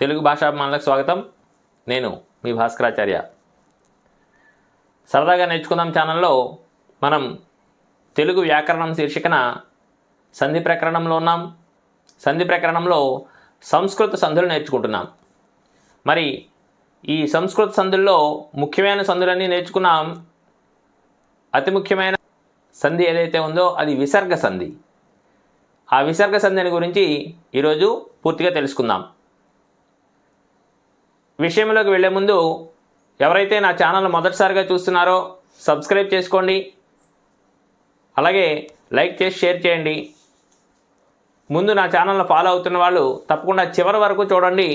తెలుగు భాషాభిమానులకు స్వాగతం. నేను మీ భాస్కరాచార్య. సరదాగా నేర్చుకుందాం ఛానల్లో మనం తెలుగు వ్యాకరణం శీర్షికన సంధి ప్రకరణంలో ఉన్నాం. సంధి ప్రకరణంలో సంస్కృత సంధులు నేర్చుకుంటున్నాం. మరి ఈ సంస్కృత సంధుల్లో ముఖ్యమైన సంధులన్నీ నేర్చుకున్నాం. అతి ముఖ్యమైన సంధి ఏదైతే ఉందో అది విసర్గ సంధి. ఆ విసర్గ సంధిని గురించి ఈరోజు పూర్తిగా తెలుసుకుందాం. విషయంలోకి వెళ్ళే ముందు ఎవరైతే నా ఛానల్ మొదటిసారిగా చూస్తున్నారో సబ్స్క్రైబ్ చేసుకోండి. అలాగే లైక్ చేసి షేర్ చేయండి. ముందు నా ఛానల్ను ఫాలో అవుతున్న వాళ్ళు తప్పకుండా చివరి వరకు చూడండి.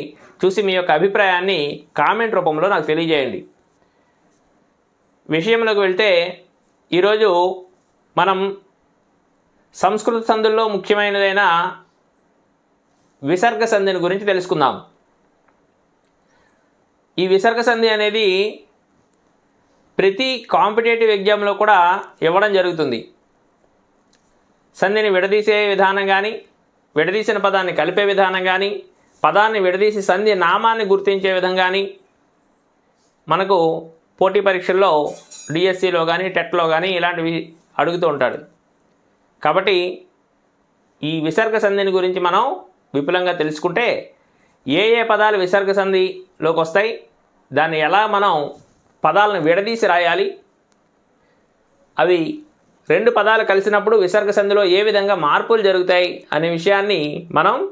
చూసి మీ యొక్క అభిప్రాయాన్ని కామెంట్ రూపంలో నాకు తెలియజేయండి. విషయంలోకి వెళ్తే ఈరోజు మనం సంస్కృత సందుల్లో ముఖ్యమైనదైన విసర్గ సంధిని గురించి తెలుసుకుందాం. ఈ విసర్గ సంధి అనేది ప్రతి కాంపిటేటివ్ ఎగ్జామ్లో కూడా ఇవ్వడం జరుగుతుంది. సంధిని విడదీసే విధానం కానీ విడదీసిన పదాన్ని కలిపే విధానం కానీ పదాన్ని విడదీసి సంధి నామాన్ని గుర్తించే విధం కానీ మనకు పోటీ పరీక్షల్లో డిఎస్సిలో కానీ టెట్లో కానీ ఇలాంటివి అడుగుతూ ఉంటాడు. కాబట్టి ఈ విసర్గ సంధిని గురించి మనం విపులంగా తెలుసుకుంటే ఏ ఏ పదాలు విసర్గ సంధిలోకి వస్తాయి దాన్ని ఎలా మనం పదాలను విడదీసి రాయాలి? అవి రెండు పదాలు కలిసినప్పుడు విసర్గ సంధిలో ఏ విధంగా మార్పులు జరుగుతాయి అనే విషయాన్ని మనం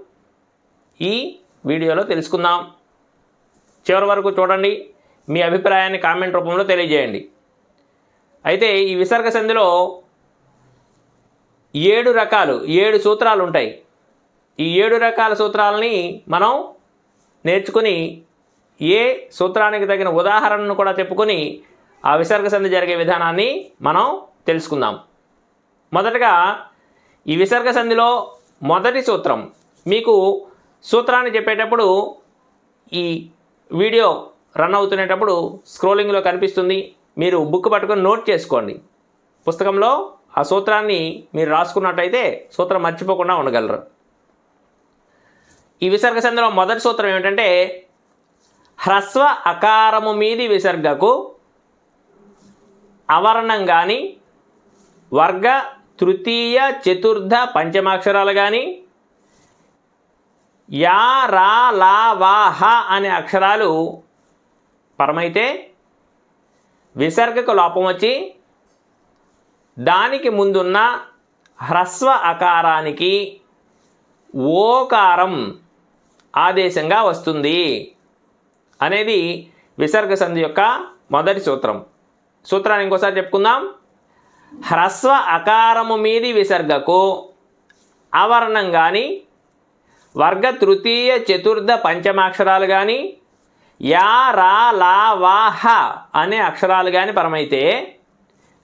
ఈ వీడియోలో తెలుసుకుందాం. చివరి వరకు చూడండి. మీ అభిప్రాయాన్ని కామెంట్ రూపంలో తెలియజేయండి. అయితే ఈ విసర్గ సంధిలో ఏడు రకాలు ఏడు సూత్రాలు ఉంటాయి. ఈ ఏడు రకాల సూత్రాలని మనం నేర్చుకుని ఏ సూత్రానికి తగిన ఉదాహరణను కూడా చెప్పుకొని ఆ విసర్గ సంధి జరిగే విధానాన్ని మనం తెలుసుకుందాం. మొదటగా ఈ విసర్గ సంధిలో మొదటి సూత్రం. మీకు సూత్రాన్ని చెప్పేటప్పుడు ఈ వీడియో రన్ అవుతునేటప్పుడు స్క్రోలింగ్లో కనిపిస్తుంది. మీరు బుక్ పట్టుకొని నోట్ చేసుకోండి. పుస్తకంలో ఆ సూత్రాన్ని మీరు రాసుకున్నట్టయితే సూత్రం మర్చిపోకుండా ఉండగలరు. ఈ విసర్గ సంధిలో మొదటి సూత్రం ఏమిటంటే హ్రస్వ అకారము మీది విసర్గకు అవర్ణం కానీ వర్గ తృతీయ చతుర్థ పంచమాక్షరాలు కానీ యా రా లా వా హ అనే అక్షరాలు పరమైతే విసర్గకు లోపం వచ్చి దానికి ముందున్న హ్రస్వ అకారానికి ఓకారం ఆదేశంగా వస్తుంది అనేది విసర్గ సంధి యొక్క మొదటి సూత్రం. సూత్రాన్ని ఇంకోసారి చెప్పుకుందాం. హ్రస్వ అకారము మీది విసర్గకు అవర్ణం కానీ వర్గ తృతీయ చతుర్థ పంచమాక్షరాలు కానీ యా రా లా వా హ అనే అక్షరాలు కానీ పరమైతే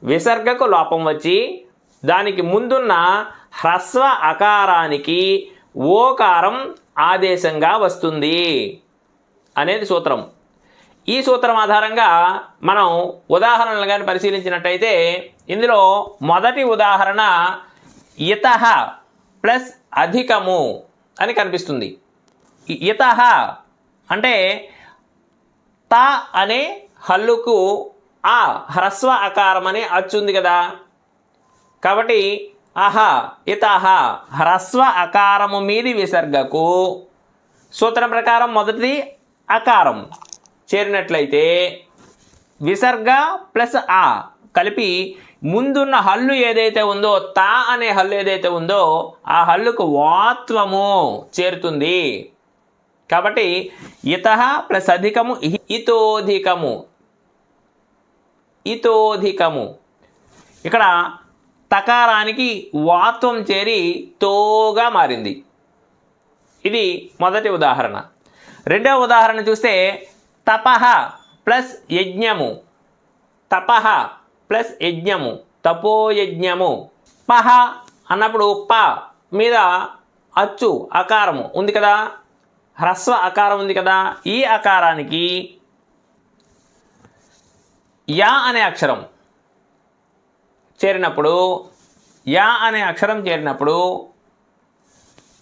విసర్గకు లోపం వచ్చి దానికి ముందున్న హ్రస్వ అకారానికి ఓకారం ఆదేశంగా వస్తుంది అనేది సూత్రం. ఈ సూత్రం ఆధారంగా మనం ఉదాహరణలు కానీ పరిశీలించినట్టయితే ఇందులో మొదటి ఉదాహరణ ఇత ప్లస్ అధికము అని కనిపిస్తుంది. ఇత అంటే త అనే హల్లుకు ఆ హ్రస్వ అకారం అనే అచ్చుంది కదా. కాబట్టి అహ ఇత హ్రస్వ అకారము మీది విసర్గకు. సూత్రం ప్రకారం మొదటిది అకారం. చేరినట్లయితే విసర్గ ప్లస్ ఆ కలిపి ముందున్న హల్లు ఏదైతే ఉందో తా అనే హల్లు ఏదైతే ఉందో ఆ హల్లుకు వాత్వము చేరుతుంది. కాబట్టి ఇత ప్లస్ అధికము ఇతోధికము. ఇతోధికము. ఇక్కడ తకారానికి వాత్వం చేరి తోగా మారింది. ఇది మొదటి ఉదాహరణ. రెండవ ఉదాహరణ చూస్తే తపహ ప్లస్ యజ్ఞము. తపహ ప్లస్ యజ్ఞము. తపోయజ్ఞము పహ అన్నప్పుడు ప మీద అచ్చు అకారము ఉంది కదా? హ్రస్వ అకారం ఉంది కదా? ఈ అకారానికి యా అనే అక్షరం. చేరినప్పుడు యా అనే అక్షరం చేరినప్పుడు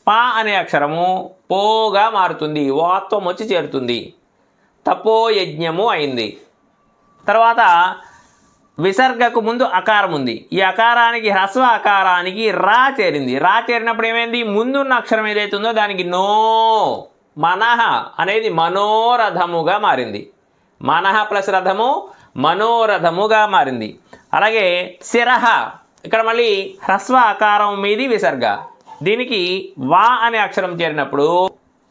పా అనే అక్షరము పోగా మారుతుంది వాత్వం వచ్చి చేరుతుంది. తపో యజ్ఞము అయింది. తర్వాత విసర్గకు ముందు అకారం ఉంది. ఈ అకారానికి హ్రస్వ అకారానికి రా చేరింది. రా చేరినప్పుడు ఏమైంది? ముందున్న అక్షరం ఏదైతే ఉందో దానికి నో మనహ అనేది మనోరథముగా మారింది. మనహ ప్లస్ రథము మనోరథముగా మారింది. అలాగే శిరహ. ఇక్కడ మళ్ళీ హ్రస్వ అకారం మీది విసర్గ. దీనికి వా అనే అక్షరం చేరినప్పుడు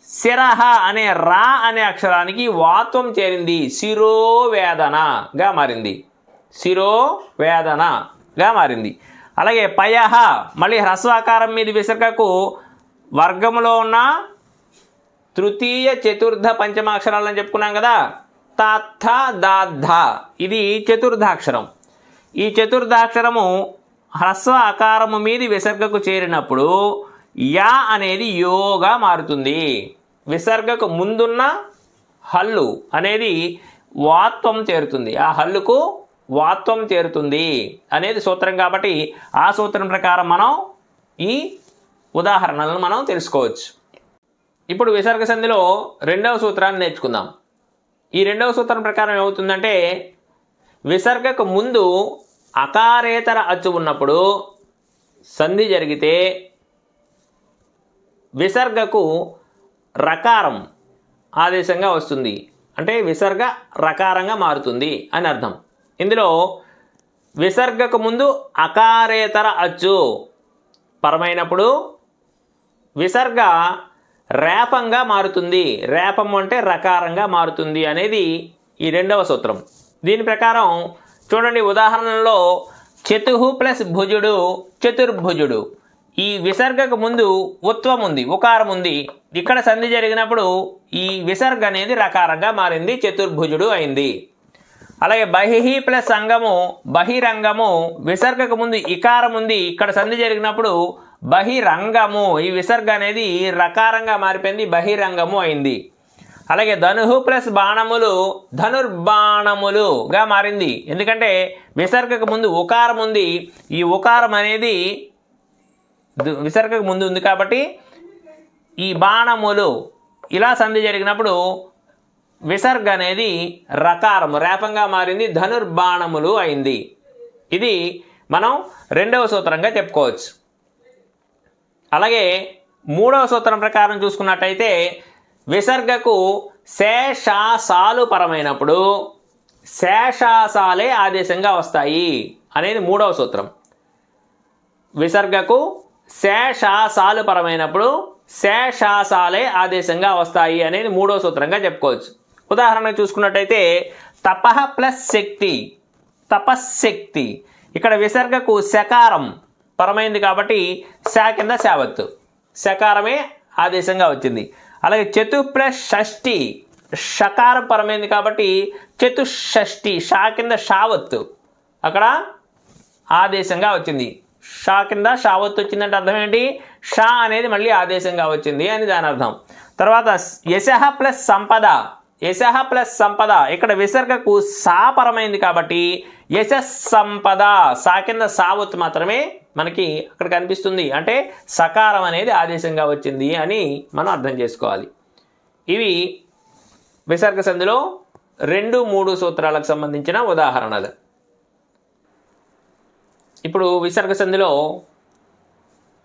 శిరహ అనే రా అనే అక్షరానికి వాత్వం చేరింది. శిరోవేదనగా మారింది. శిరోవేదనగా మారింది. అలాగే పయహ. మళ్ళీ హ్రస్వాకారం మీద విసర్గకు వర్గములో ఉన్న తృతీయ చతుర్థ పంచమాక్షరాలని చెప్పుకున్నాం కదా. తథ దాద్ధ. ఇది చతుర్థాక్షరం. ఈ చతుర్థాక్షరము హ్రస్వ అకారము మీది విసర్గకు చేరినప్పుడు యా అనేది యోగా మారుతుంది. విసర్గకు ముందున్న హల్లు అనేది వాత్వం చేరుతుంది. ఆ హల్లుకు వాత్వం చేరుతుంది అనేది సూత్రం కాబట్టి ఆ సూత్రం ప్రకారం మనం ఈ ఉదాహరణలను మనం తెలుసుకోవచ్చు. ఇప్పుడు విసర్గ సంధిలో రెండవ సూత్రాన్ని నేర్చుకుందాం. ఈ రెండవ సూత్రం ప్రకారం ఏమవుతుందంటే విసర్గకు ముందు అకారేతర అచ్చు ఉన్నప్పుడు సంధి జరిగితే విసర్గకు రకారం ఆదేశంగా వస్తుంది. అంటే విసర్గ రకారంగా మారుతుంది అని అర్థం. ఇందులో విసర్గకు ముందు అకారేతర అచ్చు పరమైనప్పుడు విసర్గ రేపంగా మారుతుంది. రేపం అంటే రకారంగా మారుతుంది అనేది ఈ రెండవ సూత్రం. దీని ప్రకారం చూడండి ఉదాహరణలో చతుహు ప్లస్ భుజుడు చతుర్భుజుడు. ఈ విసర్గకు ముందు ఉత్వం ఉంది ఉకారం ఉంది. ఇక్కడ సంధి జరిగినప్పుడు ఈ విసర్గ అనేది రకారంగా మారింది చతుర్భుజుడు అయింది. అలాగే బహిహి ప్లస్ అంగము బహిరంగము విసర్గకు ముందు ఇకారం ఉంది. ఇక్కడ సంధి జరిగినప్పుడు బహిరంగము ఈ విసర్గ అనేది రకారంగా మారిపోయింది బహిరంగము అయింది. అలాగే ధనుహు ప్లస్ బాణములు ధనుర్బాణములుగా మారింది. ఎందుకంటే విసర్గకు ముందు ఉకారం ఉంది. ఈ ఉకారం అనేది విసర్గకు ముందు ఉంది కాబట్టి ఈ బాణములు ఇలా సంధి జరిగినప్పుడు విసర్గ అనేది రకారము రేపంగా మారింది ధనుర్బాణములు అయింది. ఇది మనం రెండవ సూత్రంగా చెప్పుకోవచ్చు. అలాగే మూడవ సూత్రం ప్రకారం చూసుకున్నట్టయితే విసర్గకు శేషాసాలు పరమైనప్పుడు శేషాసాలే ఆదేశంగా వస్తాయి అనేది మూడవ సూత్రం. విసర్గకు శేషాసాలు పరమైనప్పుడు శేషాసాలే ఆదేశంగా వస్తాయి అనేది మూడో సూత్రంగా చెప్పుకోవచ్చు. ఉదాహరణ చూసుకున్నట్టయితే తపః ప్లస్ శక్తి తపశ్శక్తి ఇక్కడ విసర్గకు శకారం పరమైంది కాబట్టి శా కింద శావత్తు శకారమే ఆదేశంగా వచ్చింది. అలాగే చతుప్లస్ షష్ఠి. షకార పరమైంది కాబట్టి చతుషష్ఠి షా కింద షావత్తు. అక్కడ ఆదేశంగా వచ్చింది. షా కింద షావత్ వచ్చిందంటే అర్థం ఏంటి? షా అనేది మళ్ళీ ఆదేశంగా వచ్చింది అని దాని అర్థం. తర్వాత యశ ప్లస్ సంపద. యశ ప్లస్ సంపద. ఇక్కడ విసర్గకు సా పరమైంది కాబట్టి యశ సంపద. సా కింద సావత్ మాత్రమే మనకి అక్కడ కనిపిస్తుంది. అంటే సకారం అనేది ఆదేశంగా వచ్చింది అని మనం అర్థం చేసుకోవాలి. ఇవి విసర్గ సంధిలో రెండు మూడు సూత్రాలకు సంబంధించిన ఉదాహరణలు. ఇప్పుడు విసర్గ సంధిలో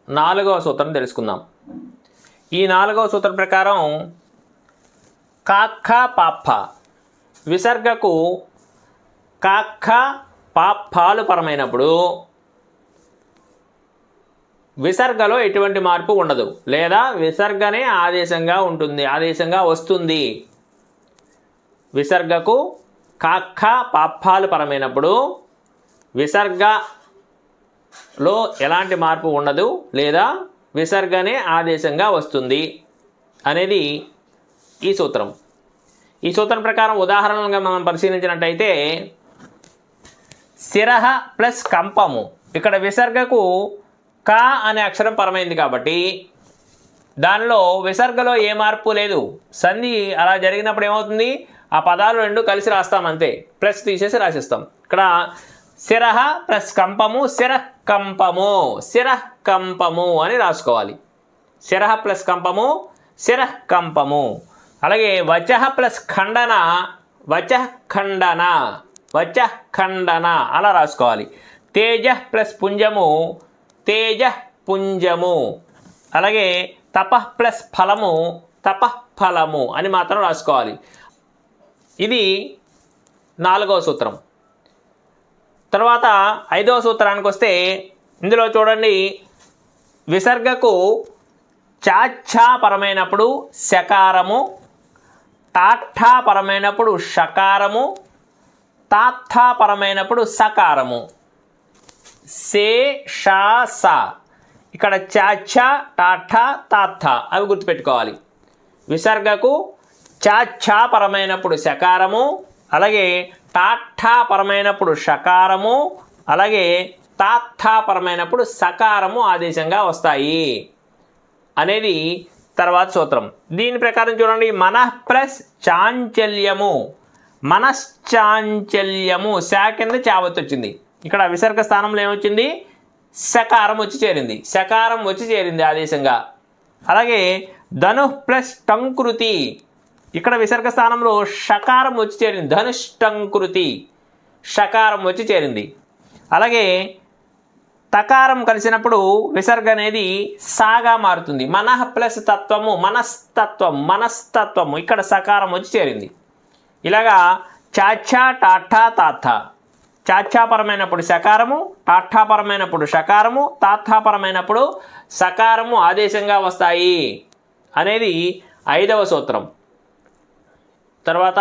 నాలుగవ సూత్రం తెలుసుకుందాం. ఈ నాలుగవ సూత్రం ప్రకారం కాక్క పాప్ప విసర్గకు కాక్క పాప్పాలు పరమైనప్పుడు విసర్గలో ఎటువంటి మార్పు ఉండదు. లేదా విసర్గనే ఆదేశంగా ఉంటుంది ఆదేశంగా వస్తుంది. విసర్గకు కాక్క పాప్పాలు పరమైనప్పుడు విసర్గలో ఎలాంటి మార్పు ఉండదు లేదా విసర్గనే ఆదేశంగా వస్తుంది అనేది ఈ సూత్రం. ఈ సూత్రం ప్రకారం ఉదాహరణగా మనం పరిశీలించినట్టయితే శిరహ ప్లస్ కంపము. ఇక్కడ విసర్గకు కా అనే అక్షరం పరమైంది కాబట్టి దానిలో విసర్గలో ఏ మార్పు లేదు. సంధి అలా జరిగినప్పుడు ఏమవుతుంది? ఆ పదాలు రెండు కలిసి రాస్తాం అంతే. ప్లస్ తీసేసి రాసిస్తాం. ఇక్కడ శిరహ ప్లస్ కంపము శిరః కంపము శిరః కంపము అని రాసుకోవాలి. శిరహ ప్లస్ కంపము శిరః కంపము. అలాగే వచః ప్లస్ ఖండన వచః ఖండన వచః ఖండన అలా రాసుకోవాలి. తేజ ప్లస్ పుంజము తేజ పుంజము. అలాగే తపః ప్లస్ ఫలము తపః ఫలము అని మాత్రం రాసుకోవాలి. ఇది నాలుగవ సూత్రం. తర్వాత ఐదవ సూత్రానికి వస్తే ఇందులో చూడండి విసర్గకు చాఛాపరమైనప్పుడు శకారము తాఠాపరమైనప్పుడు షకారము తాత్థాపరమైనప్పుడు సకారము. సే షా సా. ఇక్కడ చాచ టాఠా తాత్థ అవి గుర్తుపెట్టుకోవాలి. విసర్గకు చాఛాపరమైనప్పుడు శకారము అలాగే టాఠాపరమైనప్పుడు షకారము అలాగే తాత్థాపరమైనప్పుడు సకారము ఆదేశంగా వస్తాయి. అనేది తర్వాత సూత్రం. దీని ప్రకారం చూడండి. మనః ప్లస్ చాంచల్యము. మనశ్చాంచల్యము. శా కింద చావత్ వచ్చింది. ఇక్కడ విసర్గ స్థానంలో ఏమొచ్చింది? సకారం వచ్చి చేరింది. సకారం వచ్చి చేరింది ఆదేశంగా. అలాగే ధను ప్లస్ టంకృతి. ఇక్కడ విసర్గ స్థానంలో షకారం వచ్చి చేరింది. ధనుష్టంకృతి షకారం వచ్చి చేరింది. అలాగే తకారం కలిసినప్పుడు విసర్గ అనేది సాగా మారుతుంది. మనః ప్లస్ తత్వము మనస్తత్వం మనస్తత్వము. ఇక్కడ సకారం వచ్చి చేరింది. ఇలాగా చాచా టాఠా తాథ. చాచాపరమైనప్పుడు సకారము టాఠాపరమైనప్పుడు షకారము తాత్థాపరమైనప్పుడు సకారము ఆదేశంగా వస్తాయి అనేది ఐదవ సూత్రం. తర్వాత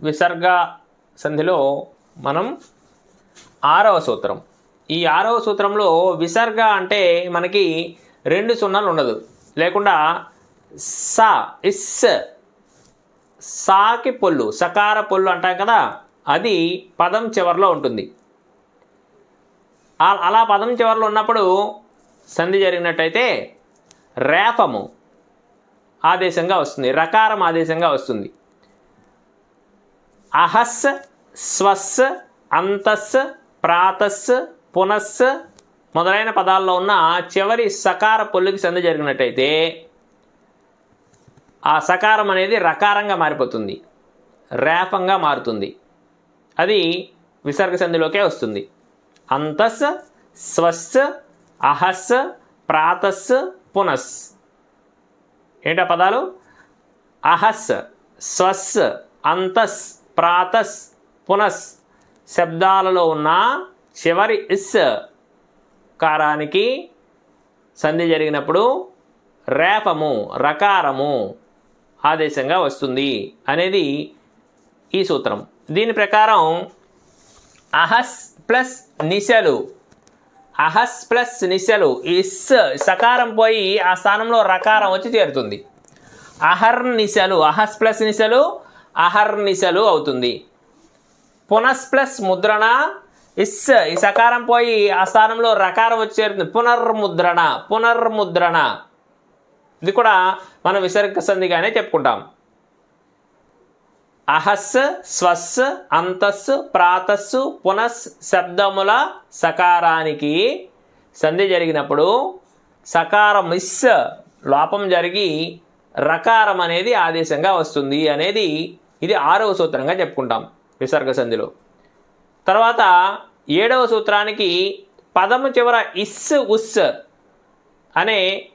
విసర్గ సంధిలో మనం ఆరవ సూత్రం. ఈ ఆరవ సూత్రంలో విసర్గ అంటే మనకి రెండు సున్నాలు ఉండదు. లేకుండా సా ఇస్ సాకి పొల్లు సకార పొల్లు అంటాం కదా అది పదం చివరిలో ఉంటుంది. అలా పదం చివరిలో ఉన్నప్పుడు సంధి జరిగినట్టయితే రేఫము ఆదేశంగా వస్తుంది రకారం ఆదేశంగా వస్తుంది. అహస్ స్వస్ అంతస్ ప్రాతస్ పునస్ మొదలైన పదాల్లో ఉన్న చివరి సకార పొల్లుకి సంధి జరిగినట్టయితే ఆ సకారం అనేది రకారంగా మారిపోతుంది. రేపంగా మారుతుంది. అది విసర్గ సంధిలోకే వస్తుంది. అంతస్ స్వస్ అహస్ ప్రాతస్ పునస్. ఏంటా పదాలు? అహస్ స్వస్ అంతస్ ప్రాతస్ పునస్. శబ్దాలలో ఉన్న చివరి ఇస్ కారానికి సంధి జరిగినప్పుడు రేపము రకారము ఆదేశంగా వస్తుంది అనేది ఈ సూత్రం. దీని ప్రకారం అహస్ ప్లస్ నిశలు అహస్ ప్లస్ నిశలు ఇస్ సకారం పోయి ఆ స్థానంలో రకారం వచ్చి చేరుతుంది. అహర్నిశలు అహస్ ప్లస్ నిశలు అహర్నిశలు అవుతుంది. పునస్ ప్లస్ ముద్రణ ఇస్ ఈ సకారం పోయి ఆ స్థానంలో రకారం వచ్చేరుతుంది పునర్ముద్రణ పునర్ముద్రణ. ఇది కూడా మనం విసర్గ సంధిగానే చెప్పుకుంటాం. అహస్ స్వస్ అంతస్సు ప్రాతస్సు పునస్ శబ్దముల సకారానికి సంధి జరిగినప్పుడు సకారం ఇస్ లోపం జరిగి రకారం అనేది ఆదేశంగా వస్తుంది అనేది ఇది ఆరవ సూత్రంగా చెప్పుకుంటాం విసర్గ సంధిలో. తర్వాత ఏడవ సూత్రానికి పదము చివర ఇస్ ఉస్ అనే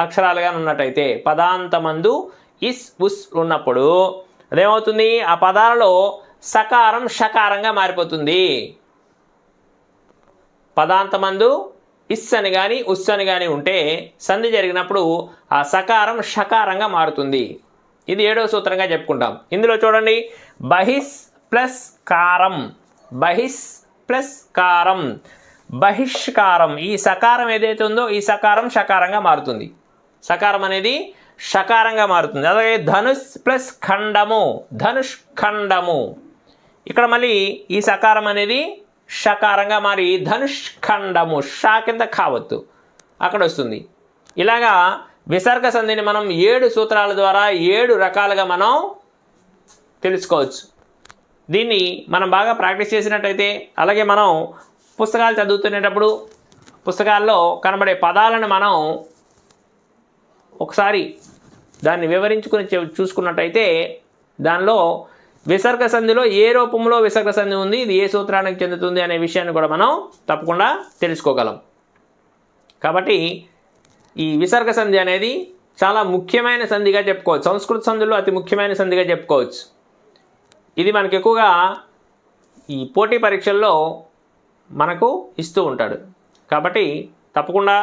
అక్షరాలుగా ఉన్నట్టయితే పదాంతమందు ఇస్ ఉస్ ఉన్నప్పుడు అదేమవుతుంది? ఆ పదాలలో సకారం షకారంగా మారిపోతుంది. పదాంతమందు ఇస్ అని కానీ ఉస్ అని కానీ ఉంటే సంధి జరిగినప్పుడు ఆ సకారం షకారంగా మారుతుంది. ఇది ఏడవ సూత్రంగా చెప్పుకుంటాం. ఇందులో చూడండి. బహిస్ ప్లస్ కారం. బహిస్ ప్లస్ కారం. బహిష్కారం. ఈ సకారం ఏదైతే ఉందో ఈ సకారం షకారంగా మారుతుంది. సకారం అనేది షకారంగా మారుతుంది. అలాగే ధనుష్ ప్లస్ ఖండము. ధనుష్ ఖండము. ఇక్కడ మళ్ళీ ఈ సకారం అనేది షకారంగా మారి ధనుష్ ఖండము. షా కింద కావద్దు అక్కడ వస్తుంది. ఇలాగా విసర్గ సంధిని మనం ఏడు సూత్రాల ద్వారా ఏడు రకాలుగా మనం తెలుసుకోవచ్చు. దీన్ని మనం బాగా ప్రాక్టీస్ చేసినట్టయితే అలాగే మనం పుస్తకాలు చదువుతునేటప్పుడు పుస్తకాల్లో కనబడే పదాలను మనం ఒకసారి దాన్ని వివరించుకుని చూ- చూసుకున్నట్టయితే దానిలో విసర్గ సంధిలో ఏ రూపంలో విసర్గ సంధి ఉంది ఇది ఏ సూత్రానికి చెందుతుంది అనే విషయాన్ని కూడా మనం తప్పకుండా తెలుసుకోగలం. కాబట్టి ఈ విసర్గ సంధి అనేది చాలా ముఖ్యమైన సంధిగా చెప్పుకోవచ్చు. సంస్కృత సంధిలో అతి ముఖ్యమైన సంధిగా చెప్పుకోవచ్చు. ఇది మనకు ఎక్కువగా ఈ పోటీ పరీక్షల్లో మనకు ఇస్తూ ఉంటాడు. కాబట్టి తప్పకుండా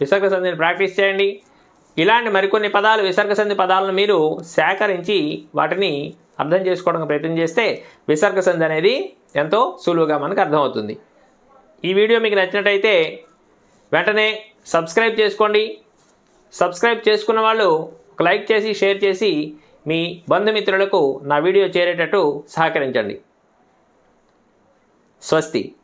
విసర్గ సంధిని ప్రాక్టీస్ చేయండి. ఇలాంటి మరికొన్ని పదాలు విసర్గ సంధి పదాలను మీరు సేకరించి వాటిని అర్థం చేసుకోవడానికి ప్రయత్నం చేస్తే విసర్గ సంధి అనేది ఎంతో సులువుగా మనకు అర్థమవుతుంది. ఈ వీడియో మీకు నచ్చినట్టయితే వెంటనే సబ్స్క్రైబ్ చేసుకోండి. సబ్స్క్రైబ్ చేసుకున్న వాళ్ళు ఒక లైక్ చేసి షేర్ చేసి మీ బంధుమిత్రులకు నా వీడియో చేరేటట్టు సహకరించండి. స్వస్తి.